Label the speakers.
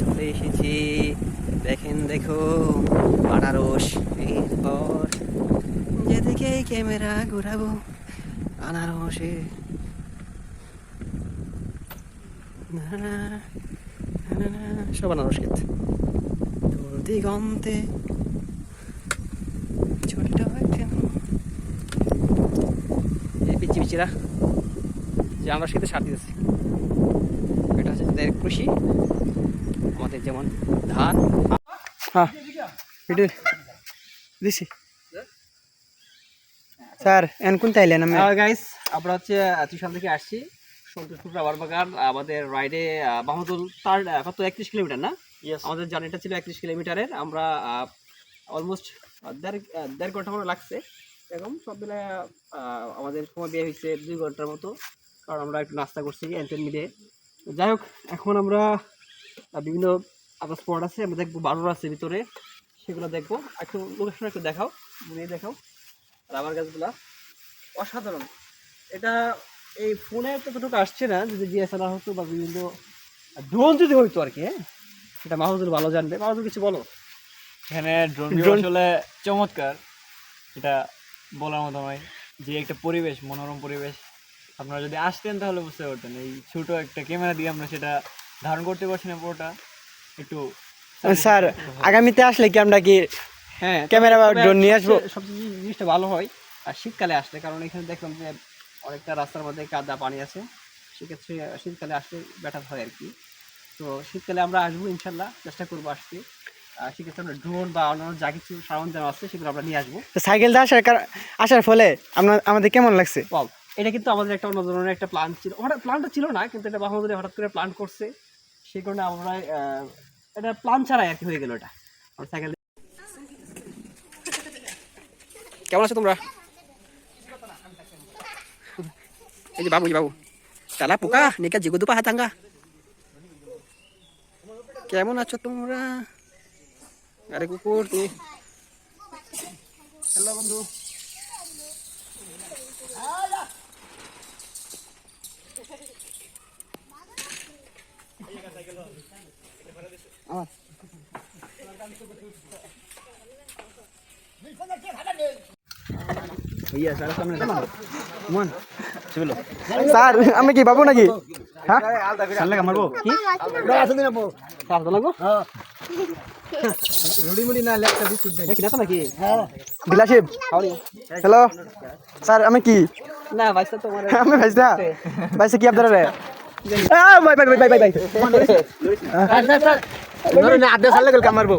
Speaker 1: চলে এসেছি দেখেন দেখো আনারস এরপর যেদিকে ক্যামেরা ঘুরাবো আনারসে সব আনারস দিগন্তে ছোট্ট একটা এই পিচি পিচিরা যে আমরা খেতে সার দিতেছি। তাদের কৃষি আমাদের যেমন ধান। হ্যাঁ এটা দিছি। স্যার এন কোন তাইলেন আমি? গাইস আমরা হচ্ছে ত্রিশাল থেকে আসছি। সন্তোষপুর রাবার বাগান আমাদের রাইডে বাহাদুর তার কত একত্রিশ কিলোমিটার না? আমাদের জার্নিটা ছিল একত্রিশ কিলোমিটারের। আমরা অলমোস্ট দেড় দেড় ঘণ্টা মতো লাগছে। এরকম সব মিলে আমাদের সময় বিয়ে হয়েছে দুই ঘণ্টার মতো। কারণ আমরা একটু নাস্তা করছি এনটেন মিলে যাই হোক এখন আমরা বিভিন্ন আপনার স্পট আছে আমরা দেখব বারোর আছে ভিতরে সেগুলো দেখব। একটু লোকেশন একটু দেখাও ঘুরিয়ে দেখাও। রাবার গাছগুলা অসাধারণ। এটা এই ফোনে ততটুকু আসছে না যদি ডিএসএলআর হতো বা বিভিন্ন ড্রোন যদি হইতো আর কি হ্যাঁ? সেটা মাহমুদুল ভালো জানবে। মাহমুদুল কিছু বলো?
Speaker 2: এখানে ড্রোন আসলে চমৎকার। এটা বলার মতো নয় যে একটা পরিবেশ মনোরম পরিবেশ। আপনারা যদি আসতেন তাহলে বুঝতে পারতেন। এই ছোট একটা ক্যামেরা দিয়ে আমরা সেটা ধারণ করতে পারছি না পুরোটা। একটু
Speaker 3: স্যার আগামীতে আসলে কি আমরা কি
Speaker 1: হ্যাঁ
Speaker 3: ক্যামেরা বা drone নিয়ে আসব?
Speaker 1: সবচেয়ে- জিনিসটা ভালো হয় আর শীতকালে আসলে কারণ এখানে দেখলাম যে অনেকটা রাস্তার মধ্যে কাদা পানি আছে। সেক্ষেত্রে শীতকালে আসলে বেটার হয় আর কি। তো শীতকালে আমরা আসব ইনশাল্লাহ চেষ্টা করব আসতে। আর সেক্ষেত্রে আমরা ড্রোন বা অন্যান্য যা কিছু সরঞ্জাম আছে সেগুলো আমরা নিয়ে আসব।
Speaker 3: সাইকেল দিয়ে আসার আসার ফলে আপনার আমাদের কেমন লাগছে?
Speaker 1: ওয়াও এটা কিন্তু আমাদের একটা অন্য ধরনের একটা প্ল্যান ছিল। হঠাৎ প্ল্যানটা ছিল না, কিন্তু এটা বাহামুদুরে হঠাৎ করে প্ল্যান করছে। সেই কারণে আমরা এটা প্ল্যান ছাড়াই আর কি হয়ে গেল এটা। সাইকেল কেমন আছো তোমরা? এই যে বাবু বাবু। তালা পোকা, নিকা জিগো দুপা হাতাঙ্গা কেমন আছো তোমরা? আরে কুকুর, তুমি হ্যালো বন্ধু।
Speaker 3: স্যার আমি কি বাবু নাকি? হ্যাঁ?
Speaker 2: মারবো
Speaker 1: সারদা লাগবো?
Speaker 3: হ্যালো। স্যার আমি কি?
Speaker 1: না ভাইসা তোমার
Speaker 3: আমি ভাইসা। ভাইসা কি আপনারা রে? ভাই ভাই ভাই ভাই ভাই ভাই।
Speaker 1: আধা সাল লাগল কামারবো